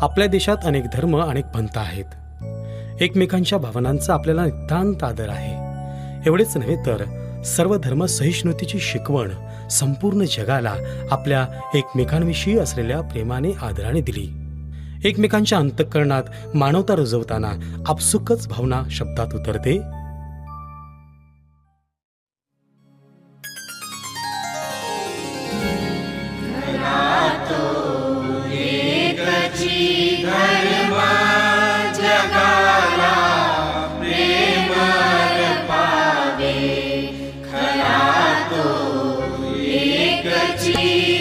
आपल्या देशात अनेक धर्म अनेक पंथ आहेत. एकमेकांच्या भावनांचा आपल्याला नितांत आदर आहे. एवढेच नव्हे तर सर्व धर्म सहिष्णुतेची शिकवण संपूर्ण जगाला आपल्या एकमेकांविषयी असलेल्या प्रेमाने आदराने दिली. एकमेकांच्या अंतःकरणात मानवता रुजवताना आपसुकच भावना शब्दात उतरते. see.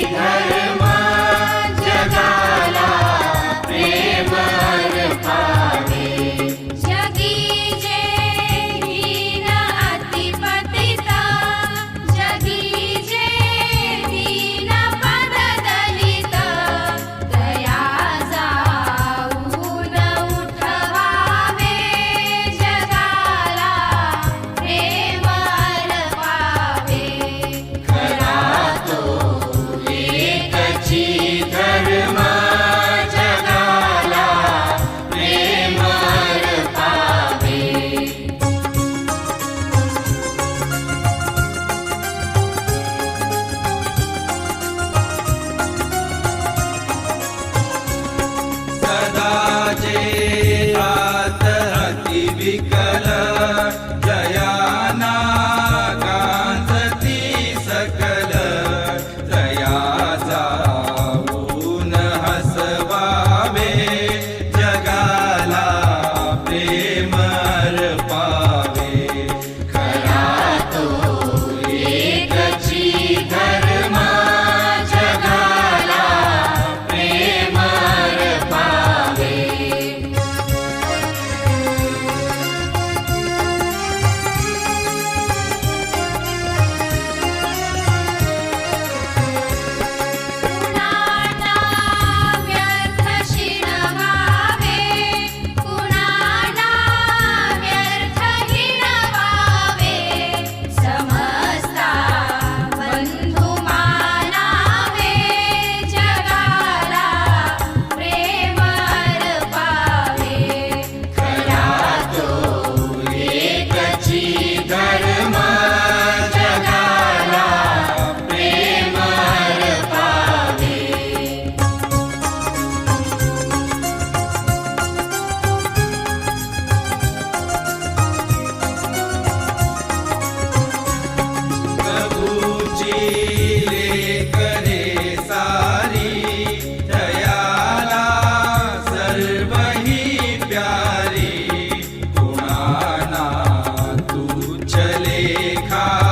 लेखा